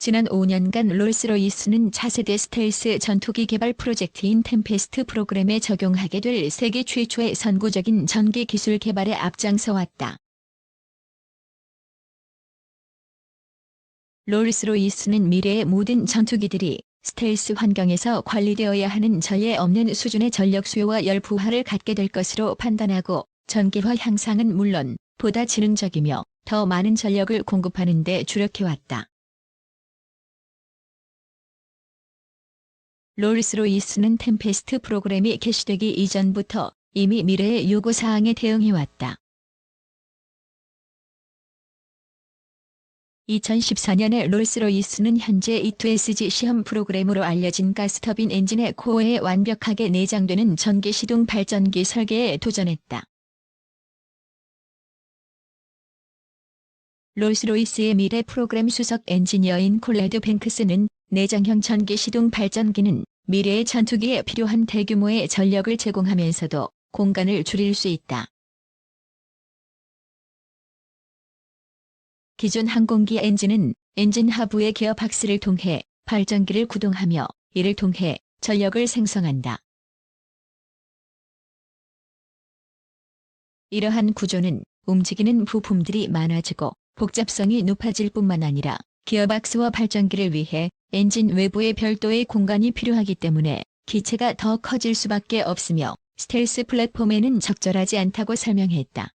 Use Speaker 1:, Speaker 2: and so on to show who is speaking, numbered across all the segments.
Speaker 1: 지난 5년간 롤스로이스는 차세대 스텔스 전투기 개발 프로젝트인 템페스트 프로그램에 적용하게 될 세계 최초의 선구적인 전기 기술 개발에 앞장서 왔다. 롤스로이스는 미래의 모든 전투기들이 스텔스 환경에서 관리되어야 하는 전례 없는 수준의 전력 수요와 열 부하를 갖게 될 것으로 판단하고 전기화 향상은 물론 보다 지능적이며 더 많은 전력을 공급하는 데 주력해왔다. 롤스로이스는 템페스트 프로그램이 개시되기 이전부터 이미 미래의 요구사항에 대응해왔다. 2014년에 롤스로이스는 현재 E2SG 시험 프로그램으로 알려진 가스터빈 엔진의 코어에 완벽하게 내장되는 전기 시동 발전기 설계에 도전했다. 롤스로이스의 미래 프로그램 수석 엔지니어인 콜레드 뱅크스는 내장형 전기 시동 발전기는 미래의 전투기에 필요한 대규모의 전력을 제공하면서도 공간을 줄일 수 있다. 기존 항공기 엔진은 엔진 하부의 기어박스를 통해 발전기를 구동하며 이를 통해 전력을 생성한다. 이러한 구조는 움직이는 부품들이 많아지고 복잡성이 높아질 뿐만 아니라 기어박스와 발전기를 위해 엔진 외부에 별도의 공간이 필요하기 때문에 기체가 더 커질 수밖에 없으며 스텔스 플랫폼에는 적절하지 않다고 설명했다.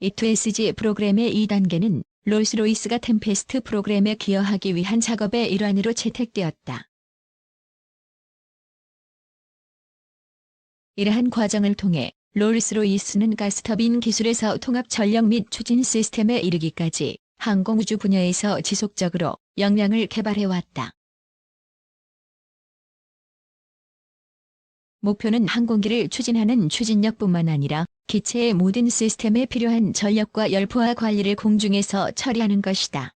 Speaker 1: E2SG 프로그램의 2단계는 롤스로이스가 템페스트 프로그램에 기여하기 위한 작업의 일환으로 채택되었다. 이러한 과정을 통해 롤스로이스는 가스터빈 기술에서 통합 전력 및 추진 시스템에 이르기까지 항공우주 분야에서 지속적으로 역량을 개발해왔다. 목표는 항공기를 추진하는 추진력뿐만 아니라 기체의 모든 시스템에 필요한 전력과 열포화 관리를 공중에서 처리하는 것이다.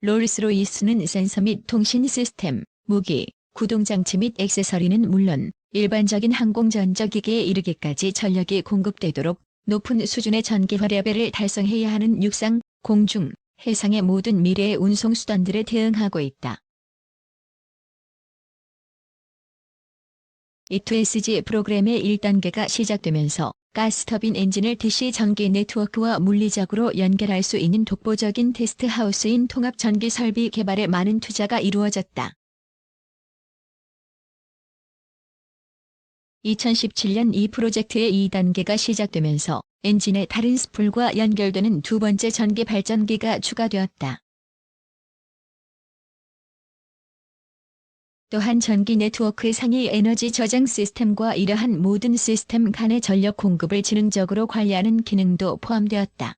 Speaker 1: 롤스로이스는 센서 및 통신 시스템, 무기, 구동장치 및 액세서리는 물론 일반적인 항공전자기기에 이르기까지 전력이 공급되도록 높은 수준의 전기화 레벨을 달성해야 하는 육상, 공중, 해상의 모든 미래의 운송수단들에 대응하고 있다. E2SG 프로그램의 1단계가 시작되면서 가스터빈 엔진을 DC 전기 네트워크와 물리적으로 연결할 수 있는 독보적인 테스트 하우스인 통합 전기 설비 개발에 많은 투자가 이루어졌다. 2017년 이 프로젝트의 2단계가 시작되면서 엔진의 다른 스풀과 연결되는 두 번째 전기 발전기가 추가되었다. 또한 전기 네트워크 상위 에너지 저장 시스템과 이러한 모든 시스템 간의 전력 공급을 지능적으로 관리하는 기능도 포함되었다.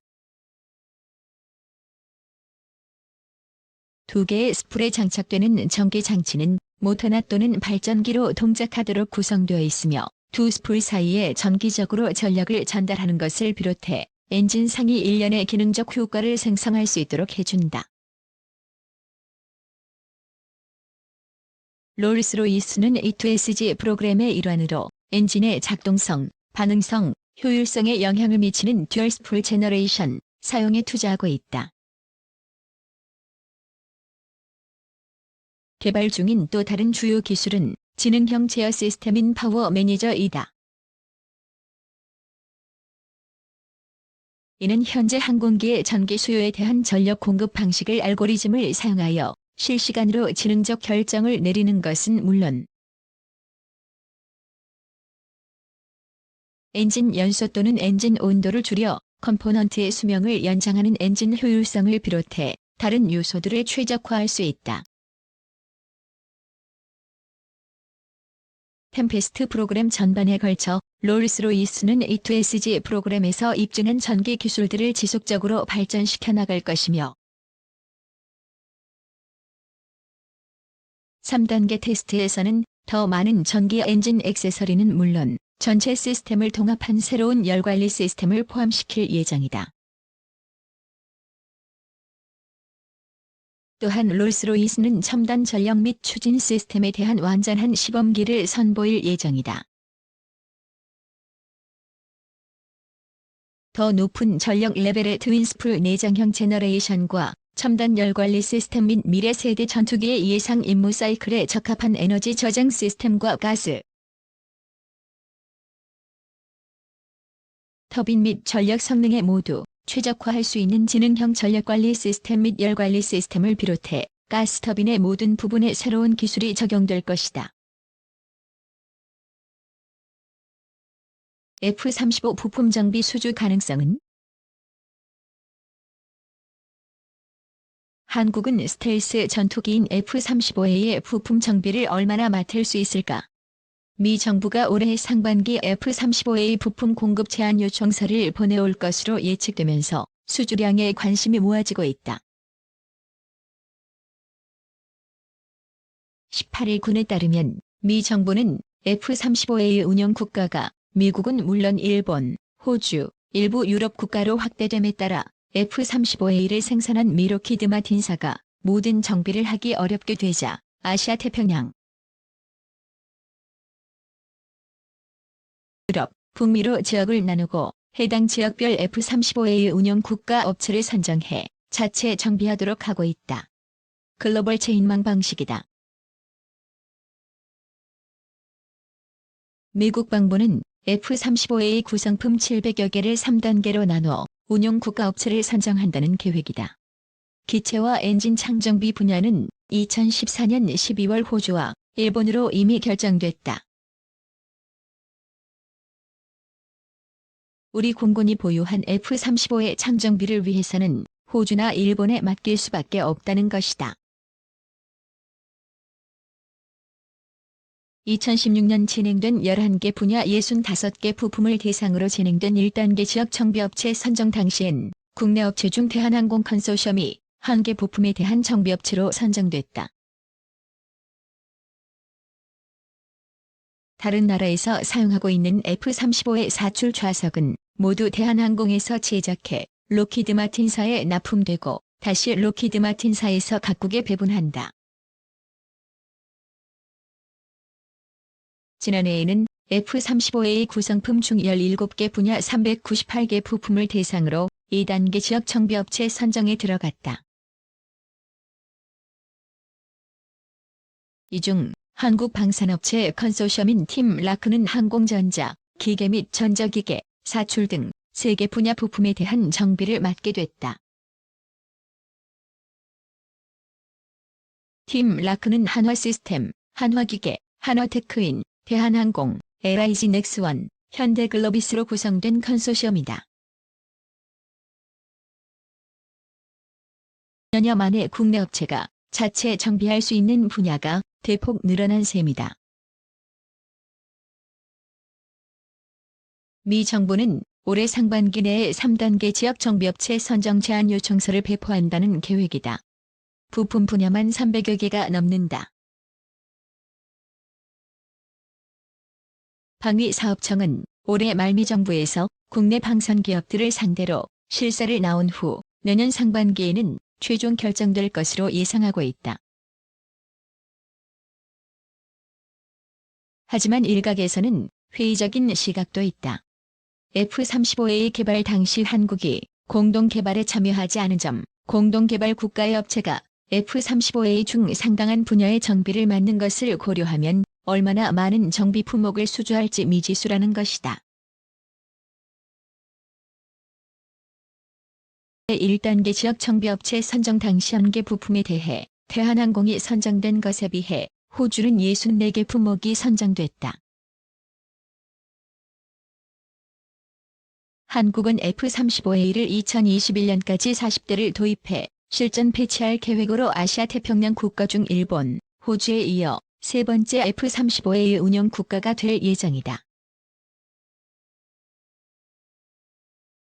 Speaker 1: 두 개의 스풀에 장착되는 전기 장치는 모터나 또는 발전기로 동작하도록 구성되어 있으며 두 스풀 사이에 전기적으로 전력을 전달하는 것을 비롯해 엔진 상위 일련의 기능적 효과를 생성할 수 있도록 해준다. 롤스로이스는 E2SG 프로그램의 일환으로 엔진의 작동성, 반응성, 효율성에 영향을 미치는 듀얼 스풀 제너레이션 사용에 투자하고 있다. 개발 중인 또 다른 주요 기술은 지능형 제어 시스템인 파워 매니저이다. 이는 현재 항공기의 전기 수요에 대한 전력 공급 방식을 알고리즘을 사용하여 실시간으로 지능적 결정을 내리는 것은 물론 엔진 연소 또는 엔진 온도를 줄여 컴포넌트의 수명을 연장하는 엔진 효율성을 비롯해 다른 요소들을 최적화할 수 있다. 템페스트 프로그램 전반에 걸쳐 롤스로이스는 E2SG 프로그램에서 입증한 전기 기술들을 지속적으로 발전시켜 나갈 것이며 3단계 테스트에서는 더 많은 전기 엔진 액세서리는 물론 전체 시스템을 통합한 새로운 열관리 시스템을 포함시킬 예정이다. 또한 롤스로이스는 첨단 전력 및 추진 시스템에 대한 완전한 시범기를 선보일 예정이다. 더 높은 전력 레벨의 트윈스풀 내장형 제너레이션과 첨단 열관리 시스템 및 미래 세대 전투기의 예상 임무 사이클에 적합한 에너지 저장 시스템과 가스, 터빈 및 전력 성능에 모두 최적화할 수 있는 지능형 전력관리 시스템 및 열관리 시스템을 비롯해 가스 터빈의 모든 부분에 새로운 기술이 적용될 것이다. F-35 부품 정비 수주 가능성은 한국은 스텔스 전투기인 F-35A의 부품 정비를 얼마나 맡을 수 있을까? 미 정부가 올해 상반기 F-35A 부품 공급 제한 요청서를 보내올 것으로 예측되면서 수주량에 관심이 모아지고 있다. 18일 군에 따르면 미 정부는 F-35A 운영 국가가 미국은 물론 일본, 호주, 일부 유럽 국가로 확대됨에 따라 F-35A를 생산한 미로키드 마틴사가 모든 정비를 하기 어렵게 되자 아시아 태평양, 북미로 지역을 나누고 해당 지역별 F-35A 운영 국가 업체를 선정해 자체 정비하도록 하고 있다. 글로벌 체인망 방식이다. 미국 방부는 F-35A 구성품 700여 개를 3단계로 나눠 운용 국가 업체를 선정한다는 계획이다. 기체와 엔진 창정비 분야는 2014년 12월 호주와 일본으로 이미 결정됐다. 우리 공군이 보유한 F-35의 창정비를 위해서는 호주나 일본에 맡길 수밖에 없다는 것이다. 2016년 진행된 11개 분야 65개 부품을 대상으로 진행된 1단계 지역 정비업체 선정 당시엔 국내 업체 중 대한항공 컨소시엄이 한 개 부품에 대한 정비업체로 선정됐다. 다른 나라에서 사용하고 있는 F-35의 사출 좌석은 모두 대한항공에서 제작해 로키드 마틴사에 납품되고 다시 로키드 마틴사에서 각국에 배분한다. 지난해에는 F-35A 구성품 중 17개 분야 398개 부품을 대상으로 2단계 지역 정비업체 선정에 들어갔다. 이 중 한국 방산업체 컨소시엄인 팀 라크는 항공전자, 기계 및 전자기계, 사출 등 3개 분야 부품에 대한 정비를 맡게 됐다. 팀 라크는 한화시스템, 한화기계, 한화테크인, 대한항공, LIG 넥스원, 현대글로비스로 구성된 컨소시엄이다. 년여 만에 국내 업체가 자체 정비할 수 있는 분야가 대폭 늘어난 셈이다. 미 정부는 올해 상반기 내에 3단계 지역 정비업체 선정 제한 요청서를 배포한다는 계획이다. 부품 분야만 300여 개가 넘는다. 방위사업청은 올해 말미 정부에서 국내 방산 기업들을 상대로 실사를 나온 후 내년 상반기에는 최종 결정될 것으로 예상하고 있다. 하지만 일각에서는 회의적인 시각도 있다. F-35A 개발 당시 한국이 공동 개발에 참여하지 않은 점, 공동 개발 국가의 업체가 F-35A 중 상당한 분야의 정비를 맡는 것을 고려하면 얼마나 많은 정비 품목을 수주할지 미지수라는 것이다. 1단계 지역 정비업체 선정 당시 한개 부품에 대해 대한항공이 선정된 것에 비해 호주는 64개 품목이 선정됐다. 한국은 F-35A를 2021년까지 40대를 도입해 실전 배치할 계획으로 아시아 태평양 국가 중 일본, 호주에 이어 세 번째 F-35A 운영 국가가 될 예정이다.